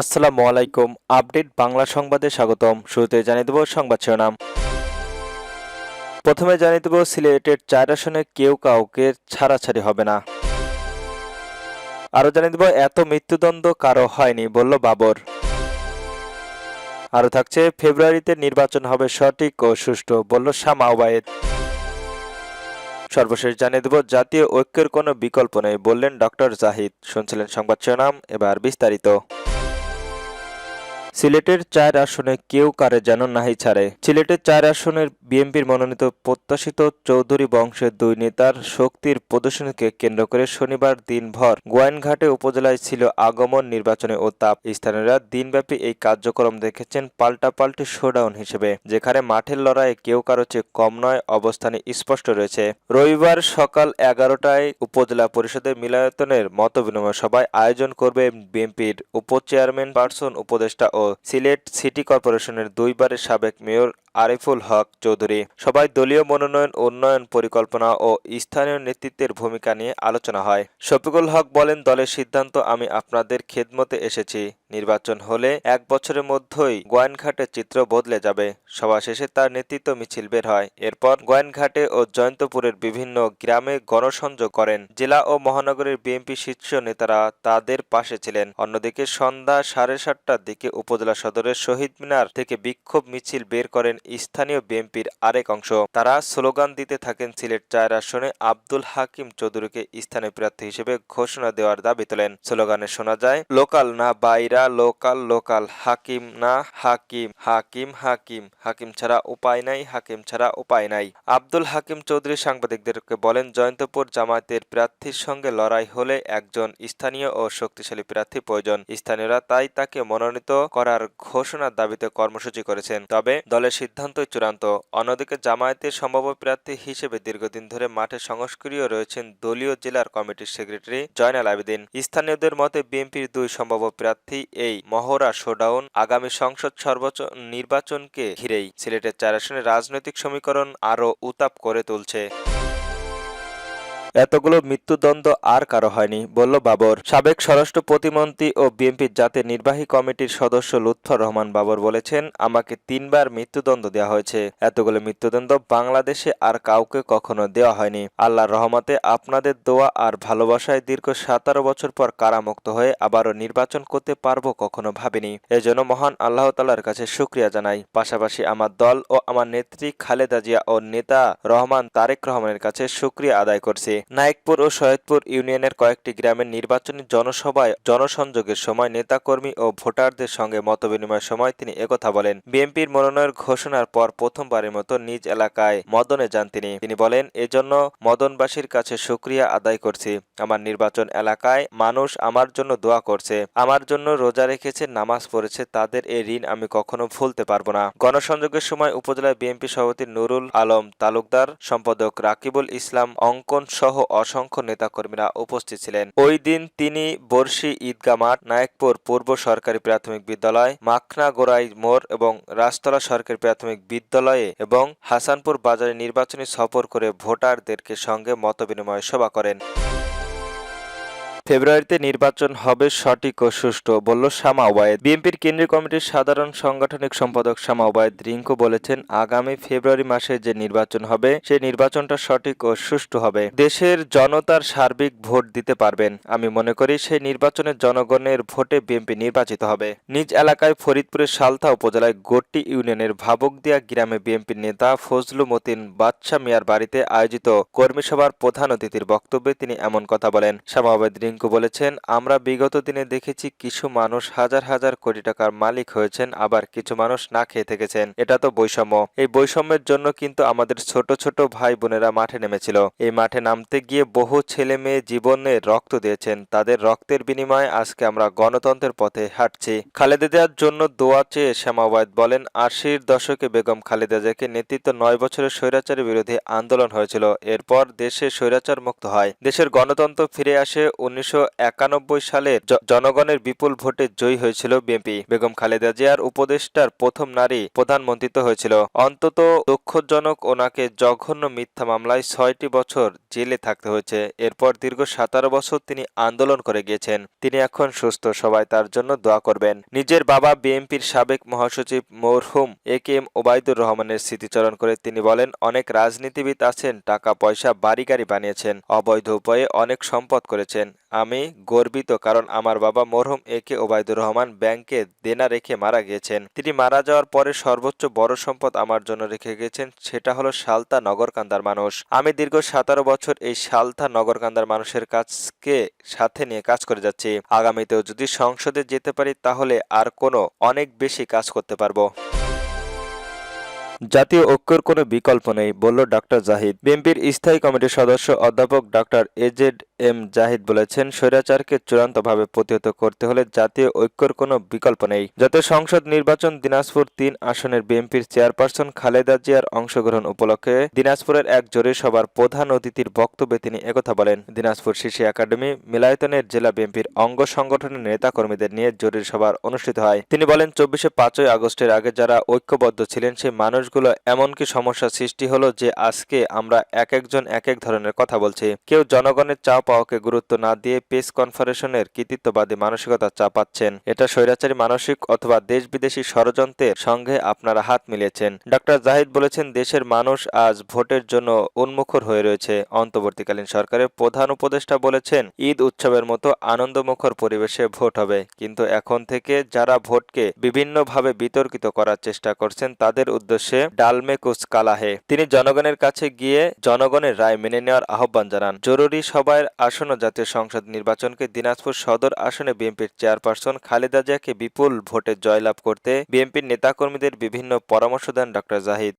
আসসালামু আলাইকুম, আপডেট বাংলা সংবাদে স্বাগতম। শুরুতে জানিয়ে দেব সংবাদ শিরোনাম। প্রথমে জানিয়ে দেব, সিলেটের চার আসনে কেউ কাউকে ছাড়াছাড়ি হবে না। আরও জানিয়ে দেব, এত মৃত্যুদণ্ড কারও হয়নি, বলল বাবর। থাকছে, ফেব্রুয়ারিতে নির্বাচন হবে সঠিক ও সুষ্ঠু, বলল সর্বশেষ জানিয়ে দেব, জাতীয় ঐক্যের কোনো বিকল্প নেই, বললেন ডক্টর জাহিদ। শুনছিলেন সংবাদ শিরোনাম, এবার বিস্তারিত। সিলেটের চার আসনে কেউ কারে যেন নাহি ছাড়ে। সিলেটের চার আসনের বিএনপির মনোনীত প্রত্যাশিত চৌধুরী বংশের দুই নেতার শক্তির প্রদর্শনীকে কেন্দ্র করে শনিবার দিনভর গোয়াইনঘাটে উপজেলায় ছিল আগমন, নির্বাচনে ও তাপ। স্থানীয়রা দিনব্যাপী এই কার্যক্রম দেখেছেন পাল্টাপাল্টি শোডাউন হিসেবে, যেখানে মাঠের লড়াইয়ে কেউ কারও চেয়ে কম নয়, অবস্থানে স্পষ্ট রয়েছে। রবিবার সকাল এগারোটায় উপজেলা পরিষদের মিলায়তনের মতবিনিময় সভায় আয়োজন করবে বিএনপির উপচেয়ারম্যান, পার্সন উপদেষ্টা ও সিলেট সিটি কর্পোরেশনের দুইবারের সাবেক মেয়র আরিফুল হক চৌধুরী। সবাই দলীয় মনোনয়ন, উন্নয়ন পরিকল্পনা ও স্থানীয় নেতৃত্বের ভূমিকা নিয়ে আলোচনা হয়। শফিকুল হক বলেন, দলের সিদ্ধান্ত, আমি আপনাদের খেদমতে এসেছি। নির্বাচন হলে এক বছরের মধ্যেই গোয়াইনঘাটের চিত্র বদলে যাবে। সভা শেষে তার নেতৃত্ব মিছিল বের হয়। এরপর গোয়াইনঘাটে ও জয়ন্তপুরের বিভিন্ন গ্রামে গণসংযোগ করেন। জেলা ও মহানগরের বিএনপি শীর্ষ নেতারা তাদের পাশে ছিলেন। অন্যদিকে সন্ধ্যা সাড়ে সাতটার দিকে উপজেলা সদরের শহীদ মিনার থেকে বিক্ষোভ মিছিল বের করেন স্থানীয় বিএনপির আরেক অংশ। তারা স্লোগান দিতে থাকেন সিলেট চার আসনে আব্দুল হাকিম চৌধুরীকে স্থানীয় প্রার্থী হিসেবে ঘোষণা দেওয়ার দাবি তোলেন। স্লোগানে শোনা যায়, লোকাল না বাইরা লোকাল লোকাল। হাকিম না হাকিম। হাকিম হাকিম। হাকিম ছাড়া উপায় নাই, হাকিম ছাড়া উপায় নাই। আব্দুল হাকিম চৌধুরী সাংবাদিকদেরকে বলেন, জয়ন্তপুর জামায়াতের প্রার্থীর সঙ্গে লড়াই হলে একজন স্থানীয় ও শক্তিশালী প্রার্থী প্রয়োজন। স্থানীয়রা তাই তাকে মনোনীত করার ঘোষণার দাবিতে কর্মসূচি করেছেন। তবে দলের সিদ্ধান্তই চূড়ান্ত। অন্যদিকে জামায়াতের সম্ভাব্য প্রার্থী হিসেবে দীর্ঘদিন ধরে মাঠে সংস্ক্রিয় রয়েছেন দলীয় জেলার কমিটির সেক্রেটারি জয়নাল আবেদিন। স্থানীয়দের মতে বিএনপির দুই সম্ভাব্য প্রার্থী এই মহড়া শোডাউন আগামী সংসদ সর্বোচ্চ নির্বাচনকে ঘিরেই সিলেটের চার আসনের রাজনৈতিক সমীকরণ আরও উতাপ করে তুলছে। এতগুলো মৃত্যুদণ্ড আর কারও হয়নি, বলল বাবর। সাবেক স্বরাষ্ট্র প্রতিমন্ত্রী ও বিএনপির জাতীয় নির্বাহী কমিটির সদস্য লুৎফর রহমান বাবর বলেছেন, আমাকে তিনবার মৃত্যুদণ্ড দেওয়া হয়েছে। এতগুলো মৃত্যুদণ্ড বাংলাদেশে আর কাউকে কখনো দেওয়া হয়নি। আল্লাহর রহমতে আপনাদের দোয়া আর ভালোবাসায় দীর্ঘ সাতারো বছর পর কারামুক্ত হয়ে আবারও নির্বাচন করতে পারব কখনো ভাবিনি। এজন্য মহান আল্লাহ তালার কাছে শুক্রিয়া জানাই। পাশাপাশি আমার দল ও আমার নেত্রী খালেদা জিয়া ও নেতা রহমান তারেক রহমানের কাছে শুক্রিয়া আদায় করছি। নায়কপুর ও সৈয়দপুর ইউনিয়নের কয়েকটি গ্রামের নির্বাচনী জনসভায় জনসংযোগের সময় নেতাকর্মী ও ভোটারদের সঙ্গে মতবিনিময়ের সময় তিনি একথা বলেন। বিএনপির মনোনয়ন ঘোষণার পর প্রথমবারের মতো নিজ এলাকায় মদনে যান তিনি। তিনি বলেন, এজন্য মদনবাসীর কাছে সুক্রিয়া আদায় করছি। আমার নির্বাচন এলাকায় মানুষ আমার জন্য দোয়া করছে। আমার জন্য রোজা রেখেছে, নামাজ পড়েছে, তাদের এই ঋণ আমি কখনো ভুলতে পারব না। গণসংযোগের সময় উপজেলা বিএনপি সভাপতি নুরুল আলম তালুকদার, সম্পাদক রাকিবুল ইসলাম অঙ্কন সহ অসংখ্য নেতাকর্মীরা উপস্থিত ছিলেন। ওই দিন তিনি বর্ষি ঈদগা মাঠ, নায়কপুর পূর্ব সরকারি প্রাথমিক বিদ্যালয়, মাখনা গোড়াই মোড় এবং রাজতলা সরকারি প্রাথমিক বিদ্যালয়ে এবং হাসানপুর বাজারে নির্বাচনী সফর করে ভোটারদেরকে সঙ্গে মতবিনিময় সভা করেন। ফেব্রুয়ারিতে নির্বাচন হবে সঠিক ও সুষ্ঠু, বলল শামা ওবায়েদ। বিএনপির কেন্দ্রীয় কমিটির সাধারণ সাংগঠনিক সম্পাদক শামা ওবায়েদ রিঙ্কু বলেছেন, আগামী ফেব্রুয়ারি মাসে যে নির্বাচন হবে সেই নির্বাচনটা সঠিক ও সুষ্ঠু হবে। দেশের জনতার সার্বিক ভোট দিতে পারবেন। আমি মনে করি সেই নির্বাচনে জনগণের ভোটে বিএনপি নির্বাচিত হবে। নিজ এলাকায় ফরিদপুরের সালথা উপজেলায় গোট্টি ইউনিয়নের ভাবকদিয়া গ্রামে বিএনপির নেতা ফজলু মতিন বাদশা মিয়ার বাড়িতে আয়োজিত কর্মী সভার প্রধান অতিথির বক্তব্যে তিনি এমন কথা বলেন। শামা ওবায়েদ রিঙ্কু বলেছেন, আমরা বিগত দিনে দেখেছি কিছু মানুষ হাজার হাজার কোটি টাকার মালিক হয়েছেন, আবার কিছু মানুষ না খেয়ে থেকেছেন। এটা তো বৈষম্য। এই বৈষম্যের জন্য কিন্তু আমাদের ছোট ছোট ভাই বোনেরা মাঠে নেমেছিল। এই মাঠে নামতে গিয়ে বহু ছেলে মেয়ে জীবনে রক্ত দিয়েছেন। তাদের রক্তের বিনিময়ে আজকে আমরা গণতন্ত্রের পথে হাঁটছি। খালেদা জিয়ার জন্য দোয়া চেয়ে শ্যামাবাদ বলেন, আশির দশকে বেগম খালেদা জিয়াকে নেতৃত্ব নয় বছরের স্বৈরাচারের বিরোধী আন্দোলন হয়েছিল। এরপর দেশে স্বৈরাচার মুক্ত হয়। দেশের গণতন্ত্র ফিরে আসে উনিশ উনিশশো সালের জ- জনগণের বিপুল ভোটে জয়ী হয়েছিল বিএনপি। বেগম খালেদা জিয়ার উপদেষ্টার প্রথম নারী প্রধানমন্ত্রিত্ব হয়েছিল। অন্তত দুঃখজনক ওনাকে জঘন্য মিথ্যা মামলায় ছয়টি বছর জেলে থাকতে হয়েছে। এরপর দীর্ঘ সাতারো বছর তিনি আন্দোলন করে গিয়েছেন। তিনি এখন সুস্থ, সবাই তার জন্য দোয়া করবেন। নিজের বাবা বিএনপির সাবেক মহাসচিব মরহুম এ কে এম ওবায়দুর রহমানের স্মৃতিচারণ করে তিনি বলেন, অনেক রাজনীতিবিদ আছেন টাকা পয়সা বাড়ি গাড়ি বানিয়েছেন, অবৈধ উপায়ে অনেক সম্পদ করেছেন। আমি গর্বিত কারণ আমার বাবা মরহুম এ কে ওবায়দুর রহমান ব্যাংকে দেনা রেখে মারা গিয়েছেন। তিনি মারা যাওয়ার পরে সর্বোচ্চ বড় সম্পদ আমার জন্য রেখে গিয়েছেন, সেটা হলো সালতা নগরকান্দার মানুষ। আমি দীর্ঘ সতেরো বছর এই সালতা নগরকান্দার মানুষের কাছকে সাথে নিয়ে কাজ করে যাচ্ছি। আগামীতেও যদি সংসদে যেতে পারি, তাহলে আর কোনো অনেক বেশি কাজ করতে পারব। জাতীয় ঐক্যের কোনো বিকল্প নেই, বলল ডক্টর জাহিদ। বিএনপির স্থায়ী কমিটির সদস্য অধ্যাপক ডক্টর এজেড এম জাহিদ বলেছেন, স্বৈরাচারকে চূড়ান্তভাবে প্রতিহত করতে হলে জাতীয় ঐক্যর কোনো বিকল্প নেই। জাতীয় সংসদ নির্বাচন দিনাজপুর তিন আসনের বিএনপির চেয়ারপারসন খালেদা জিয়ার অংশগ্রহণ উপলক্ষে দিনাজপুরের এক জরুরি সভার প্রধান অতিথির বক্তব্যে তিনি একথা বলেন। দিনাজপুর শিশু একাডেমি, মিলায়তনের জেলা বিএনপির অঙ্গ সংগঠনের নেতাকর্মীদের নিয়ে জরুরি সভার অনুষ্ঠিত হয়। তিনি বলেন, চব্বিশে পাঁচই আগস্টের আগে যারা ঐক্যবদ্ধ ছিলেন, সেই মানুষগুলো এমনকি সমস্যা সৃষ্টি হলো যে আজকে আমরা এক একজন এক এক ধরনের কথা বলছি? কেউ জনগণের চাপ পাওয়াকে গুরুত্ব না দিয়ে পেস কনফারেশনের কৃতিত্ববাদী মানসিকতা চাপাচ্ছেন। এটা স্বৈরাচারী মানসিক অথবা দেশ বিদেশি ষড়যন্ত্রের সঙ্গে আপনারা হাত মিলিয়েছেন। ডক্টর জাহিদ বলেছেন, দেশের মানুষ আজ ভোটের জন্য উন্মুখর হয়ে রয়েছে। অন্তর্বর্তীকালীন সরকারের প্রধান উপদেষ্টা বলেছেন, ঈদ উৎসবের মতো আনন্দমুখর পরিবেশে ভোট হবে। কিন্তু এখন থেকে যারা ভোটকে বিভিন্নভাবে বিতর্কিত করার চেষ্টা করছেন, তাদের উদ্দেশ্যে ডালমে কুচ কালাহে তিনি জনগণের কাছে গিয়ে জনগণের রায় মেনে নেওয়ার আহ্বান জানান। জরুরি সভায় আসন্ন জাতীয় সংসদ নির্বাচনকে দিনাজপুর সদর আসনে বিএনপির চেয়ারপারসন খালেদা জিয়াকে বিপুল ভোটে জয়লাভ করতে বিএনপির নেতাকর্মীদের বিভিন্ন পরামর্শ দেন ডক্টর জাহিদ।